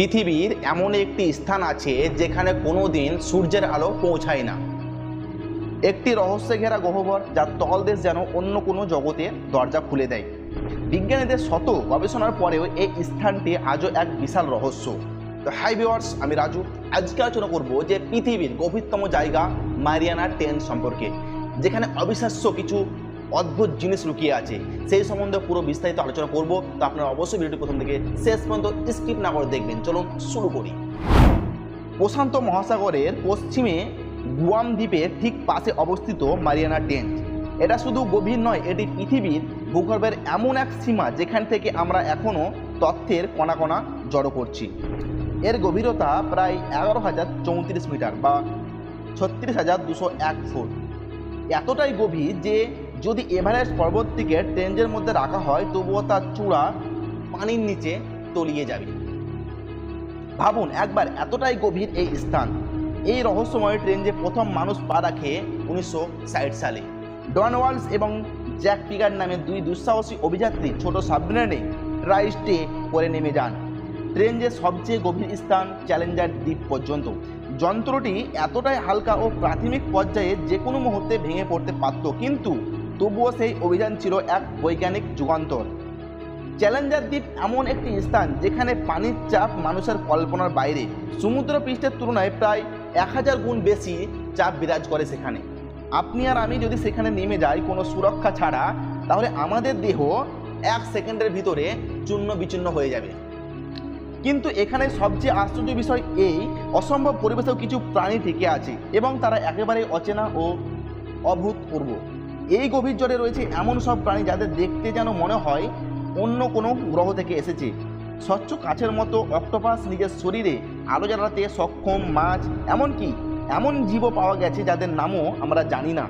পৃথিবীর এমন একটি স্থান আছে যেখানে কোনো দিন সূর্যের আলো পৌঁছায় না। একটি রহস্যে ঘেরা গহ্বর যার তলদেশ যেন অন্য কোনো জগতের দরজা খুলে দেয়। বিজ্ঞানীদের শত গবেষণার পরেও এই স্থানটি আজও এক বিশাল রহস্য। তো হাই ভিওয়ার্স আমি রাজু। আজকে আলোচনা করব যে পৃথিবীর গভীরতম জায়গা মারিয়ানা টেন সম্পর্কে, যেখানে অবিশ্বাস্য কিছু অদ্ভুত জিনিস লুকিয়ে আছে। সেই সম্বন্ধে পুরো বিস্তারিত আলোচনা করব। তো আপনারা অবশ্যই ভিডিওটি প্রথম থেকে শেষ পর্যন্ত স্কিপ না করে দেখবেন। চলুন শুরু করি। প্রশান্ত মহাসাগরের পশ্চিমে গুয়াম দ্বীপের ঠিক পাশে অবস্থিত মারিয়ানা টেন্ট। এটা শুধু গভীর নয়, এটি পৃথিবীর ভূগর্ভের এমন এক সীমা যেখান থেকে আমরা এখনও তথ্যের কণা কণা জড়ো করছি। এর গভীরতা প্রায় এগারো হাজার চৌত্রিশ মিটার বা ছত্রিশ হাজার দুশো এক ফুট। এতটাই গভীর যে যদি এভারেস্ট পর্বতটিকে ট্রেঞ্জের মধ্যে রাখা হয়, তবুও তার চূড়া পানির নিচে তলিয়ে যাবে। ভাবুন, একবার এতটাই গভীর এই স্থান। এই রহস্যময় ট্রেঞ্জে প্রথম মানুষ পা রাখে উনিশশো ষাট সালে। ডন ওয়ালস এবং জ্যাক পিগার নামে দুই দুঃসাহসী অভিযাত্রী ছোট সাবমেরিনে ট্রাইস্টে করে নেমে যান। ট্রেঞ্জের সবচেয়ে গভীর স্থান চ্যালেঞ্জার দ্বীপ পর্যন্ত। যন্ত্রটি এতটাই হালকা ও প্রাথমিক পর্যায়ে যে কোনো মুহূর্তে ভেঙে পড়তে পারত, কিন্তু তবুও সেই অভিযান ছিল এক বৈজ্ঞানিক যুগান্তর। চ্যালেঞ্জার দ্বীপ এমন একটি স্থান যেখানে পানির চাপ মানুষের কল্পনার বাইরে। সমুদ্র পৃষ্ঠের তুলনায় প্রায় এক হাজার গুণ বেশি চাপ বিরাজ করে সেখানে। আপনি আর আমি যদি সেখানে নেমে যাই কোনো সুরক্ষা ছাড়া, তাহলে আমাদের দেহ এক সেকেন্ডের ভিতরে চূর্ণ বিচূর্ণ হয়ে যাবে। কিন্তু এখানে সবচেয়ে আশ্চর্য বিষয় এই, অসম্ভব পরিবেশেও কিছু প্রাণী টিকে আছে এবং তারা একেবারে অচেনা ও অভূতপূর্ব। এই গভীর জলে রয়েছে এমন সব প্রাণী যাদের দেখতে যেন মনে হয় অন্য কোনো গ্রহ থেকে এসেছে। স্বচ্ছ কাছের মতো অক্টোপাস নিজের শরীরে আলো জ্বালাতে সক্ষম মাছ, এমনকি এমন জীবও পাওয়া গেছে যাদের নামও আমরা জানি না।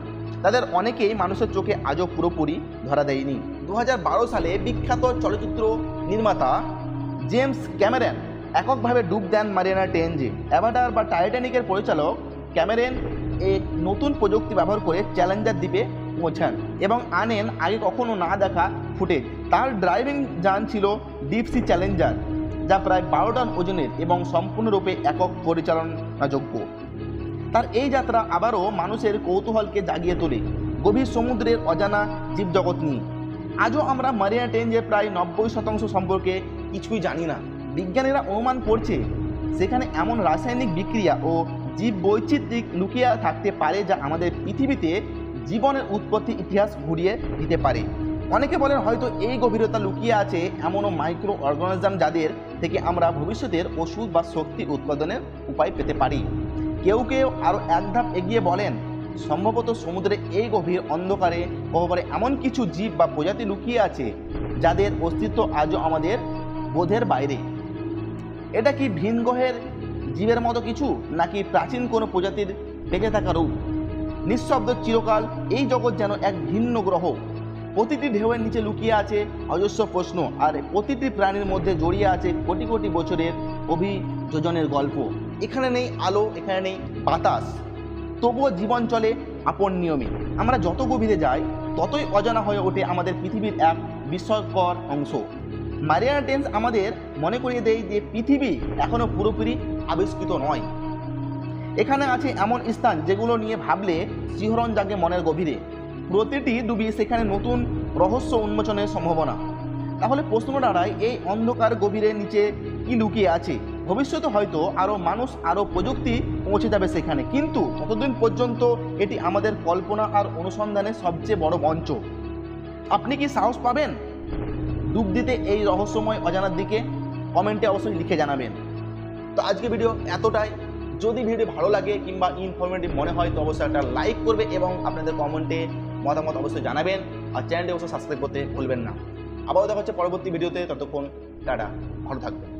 তাদের অনেকেই মানুষের চোখে আজও পুরোপুরি ধরা দেয়নি। দু হাজার বারো সালে বিখ্যাত চলচ্চিত্র নির্মাতা জেমস ক্যামেরন এককভাবে ডুব দেন মারিয়ানা টেনজে। অ্যাভাটার বা টাইটানিকের পরিচালক ক্যামেরন এক নতুন প্রযুক্তি ব্যবহার করে চ্যালেঞ্জার দ্বীপে পৌঁছান এবং আনেন আগে কখনো না দেখা ফুটেজ। তার ড্রাইভিং যান ছিল ডিপসি চ্যালেঞ্জার যা প্রায় বারো টন ওজনের এবং সম্পূর্ণরূপে একক পরিচালনাযোগ্য। তার এই যাত্রা আবারও মানুষের কৌতূহলকে জাগিয়ে তোলে, গভীর সমুদ্রের অজানা জীবজগৎ নিয়ে। আজও আমরা মারিয়ানা টেঞ্জের প্রায় নব্বই শতাংশ সম্পর্কে কিছুই জানি না। বিজ্ঞানীরা অনুমান করছে, সেখানে এমন রাসায়নিক বিক্রিয়া ও জীব বৈচিত্রিক লুকিয়ে থাকতে পারে যা আমাদের পৃথিবীতে জীবনের উৎপত্তি ইতিহাস ঘুরিয়ে দিতে পারে। অনেকে বলেন হয়তো এই গভীরতা লুকিয়ে আছে এমনও মাইক্রো অর্গানিজম যাদের থেকে আমরা ভবিষ্যতের ওষুধ বা শক্তি উৎপাদনের উপায় পেতে পারি। কেউ কেউ আরও এক ধাপ এগিয়ে বলেন, সম্ভবত সমুদ্রে এই গভীর অন্ধকারে গহ্বরে এমন কিছু জীব বা প্রজাতি লুকিয়ে আছে যাদের অস্তিত্ব আজও আমাদের বোধের বাইরে। এটা কি ভিন গ্রহের জীবের মতো কিছু নাকি প্রাচীন কোনো প্রজাতির বেঁচে থাকা রূপ? নিঃশব্দ চিরকাল এই জগৎ যেন এক ভিন্ন গ্রহ। প্রতিটি ঢেউয়ের নিচে লুকিয়ে আছে অজস্র প্রশ্ন, আর প্রতিটি প্রাণীর মধ্যে জড়িয়ে আছে কোটি কোটি বছরের অভিযোজনের গল্প। এখানে নেই আলো, এখানে নেই বাতাস। তবুও জীবন চলে আপন নিয়মে। আমরা যত গভীরে যাই, ততই অজানা হয়ে ওঠে আমাদের পৃথিবীর এক বিস্ময়কর অংশ। মারিয়ানা টেন্স আমাদের মনে করিয়ে দেয় যে পৃথিবী এখনও পুরোপুরি আবিষ্কৃত নয়। এখানে আছে এমন স্থান যেগুলো নিয়ে ভাবলে শিহরণ জাগে মনের গভীরে। প্রতিটি ডুবি সেখানে নতুন রহস্য উন্মোচনের সম্ভাবনা। তাহলে প্রশ্ন দাঁড়ায়, এই অন্ধকার গভীরের নিচে কি লুকিয়ে আছে? ভবিষ্যতে হয়তো আরও মানুষ আরও প্রযুক্তি পৌঁছে যাবে সেখানে। কিন্তু ততদিন পর্যন্ত এটি আমাদের কল্পনা আর অনুসন্ধানের সবচেয়ে বড় মঞ্চ। আপনি কি সাহস পাবেন? ডুব দিতে এই রহস্যময় অজানার দিকে কমেন্টে অবশ্যই লিখে জানাবেন। তো আজকে ভিডিও এতটাই। যদি ভিডিও ভালো লাগে কিংবা ইনফরমেটিভ মনে হয়, তো অবশ্যই একটা লাইক করবে এবং আপনাদের কমেন্টে মতামত অবশ্যই জানাবেন। আর চ্যানেলটি অবশ্যই সাবস্ক্রাইব করতে ভুলবেন না। আবারও দেখা হচ্ছে পরবর্তী ভিডিওতে ততক্ষণ টাটা। ভালো থাকবেন।